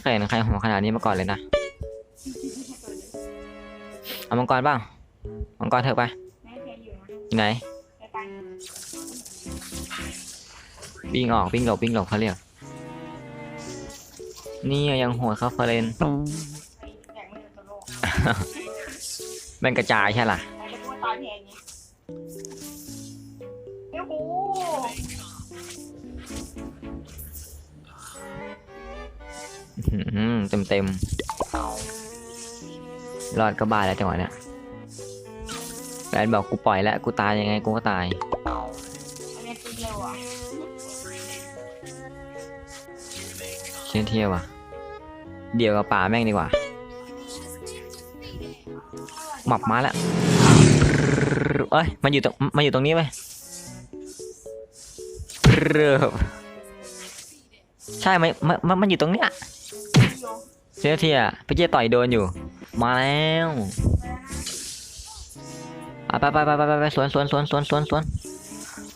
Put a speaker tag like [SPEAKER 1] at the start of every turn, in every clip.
[SPEAKER 1] เคยเห็นใครหัวขนาดนี้มาก่อนเลยนะ เอามังกรบ้าง มังกรเถอะไป
[SPEAKER 2] ไม่เคยอยู่นะ
[SPEAKER 1] อยู่ไหน
[SPEAKER 2] ไปไป
[SPEAKER 1] วิ่งออกวิ่งหลบวิ่งหลบเขาเรียก นี่ยังโหดครับเฟรน
[SPEAKER 2] ไปแข่งมือตัวโลก
[SPEAKER 1] แม่งกระจายใช่ล่ะ
[SPEAKER 2] เต็
[SPEAKER 1] มเต็มๆรอดก็บ้าแล้วจังหวะเนี้ยแฟนบอกกูปล่อยแล้วกูตายยังไงกูก็ตาย
[SPEAKER 2] เชี่
[SPEAKER 1] ยเที่ยวว่ะ เดี๋ยวกับป่าแม่งดีกว่า หมับมาแล้ว เอ้ย มันอยู่ตรง มันอยู่ตรงนี้ไหมเริ่มใช่ไหมมันมันอยู่ตรงเนี้ย เชี่ยเที่ยพี่เจต่อยโดนอยู่ มาแล้วไปไปไปไปไปไปสวนสวนสวนสวนสวนสวน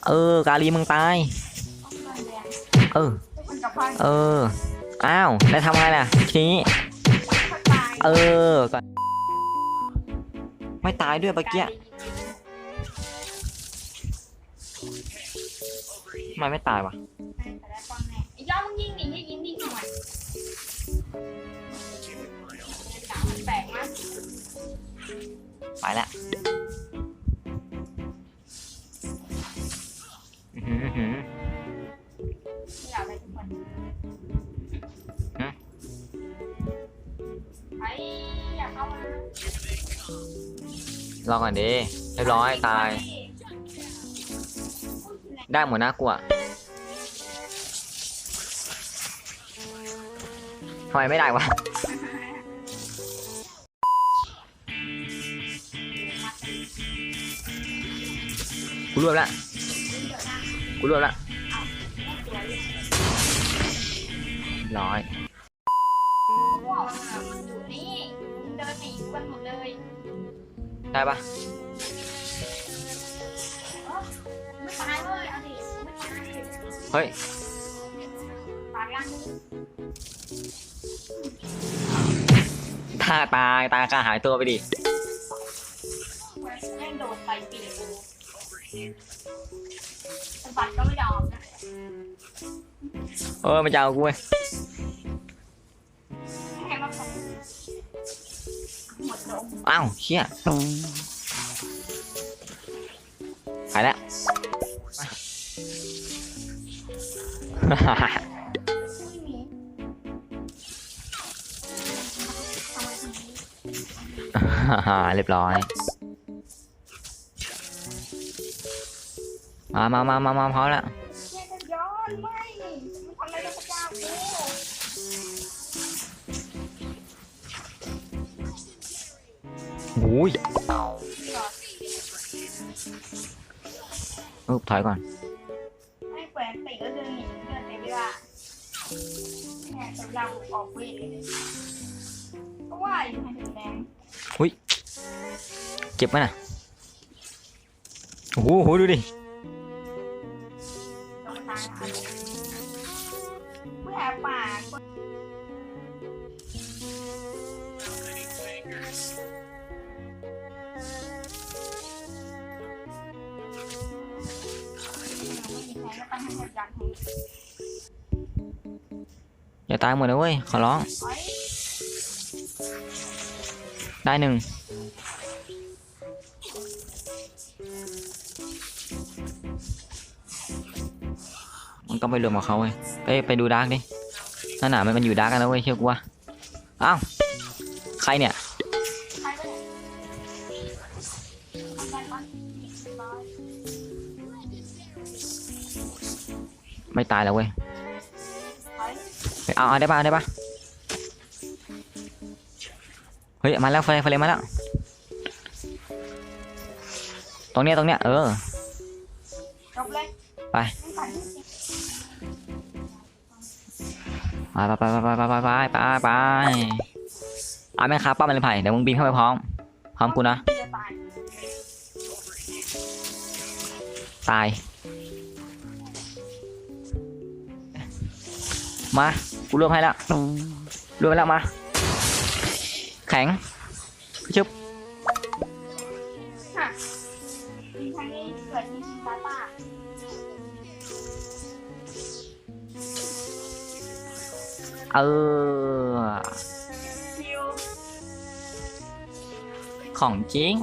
[SPEAKER 1] เออ กาลีมึงตาย เออ เออ อ้าวแล้ทำไงล่ะทีนี้ เออก่อนไม่ตายด้วยเมื่อกี้ทำไมไม่ตายวะ
[SPEAKER 2] แต่ได้องแน่ไอ้ย่อมึงยิงดิยิงยิงดิหน่อย
[SPEAKER 1] ไปละอื้อหืออื้อหือ
[SPEAKER 2] ไม่อยากไปทุกคน
[SPEAKER 1] ฮะ
[SPEAKER 2] ไปอยากเข้ามาร
[SPEAKER 1] อก่อนดิเรียบร้อยตาย ได้หมดนะกูอะทำไมไม่ได้วะ กูรวบละกูรวบละเรียบร้อย
[SPEAKER 2] ว้าวมันอยู่นี่เดินหนีกันหมดเลย
[SPEAKER 1] ได้ปะ
[SPEAKER 2] ไม่ตายเลยเอาดิไม่ตาย
[SPEAKER 1] เฮ้ย
[SPEAKER 2] ตายยัง
[SPEAKER 1] ตาตายตากาหายตัวไปดิ
[SPEAKER 2] แม่งโดนไปปีก กูสะบัดก็ไม่ยอมนะ
[SPEAKER 1] เออมันจะเอากูเว้ย
[SPEAKER 2] ให้มาหมดลม
[SPEAKER 1] อ้าวเชี่ยหายแล้ว
[SPEAKER 2] ไม่มีทำไมถึงนี้
[SPEAKER 1] เรียบร้อย มามามามามาพอแล้วโอ้ยอุ๊บถอยก่อน
[SPEAKER 2] เฮ้ยก่อยู่อย
[SPEAKER 1] เจ็บไหมนะโอ้โหดูดิ
[SPEAKER 2] ไม่แผลปากอ
[SPEAKER 1] ย่าตายหมดนะเว้ย ขอร้อง ได้หนึ่ง มันก็ไปรวมกับเขาเว้ยไปไปดูดาร์กดินั่นน่ะมันมันอยู่ดาร์กกันแล้วเว้ยเชื่อกูว่าอ้าวใครเนี่ย
[SPEAKER 2] ไม่
[SPEAKER 1] ตายแล้วเว้ย
[SPEAKER 2] เฮ้ย
[SPEAKER 1] เอาเอาได้ปะได้ปะเฮ้ยมาแล้วไฟไฟเลยมาแล้วตรงเนี้ยตรงเนี้ยเออ ไป
[SPEAKER 2] ไม่ฝันที่สิ
[SPEAKER 1] ไปไปไปไปไปไปไปไปไปเอาแม่งคาป้ามันเลยไผ่เดี๋ยวมึงบินเข้าไปพร้อม พร้อมกูนะ
[SPEAKER 2] ตาย
[SPEAKER 1] มา กูรวบให้ละ
[SPEAKER 2] รวมแล้วมา แข็งชึบ
[SPEAKER 1] เอ
[SPEAKER 2] อ ของจริง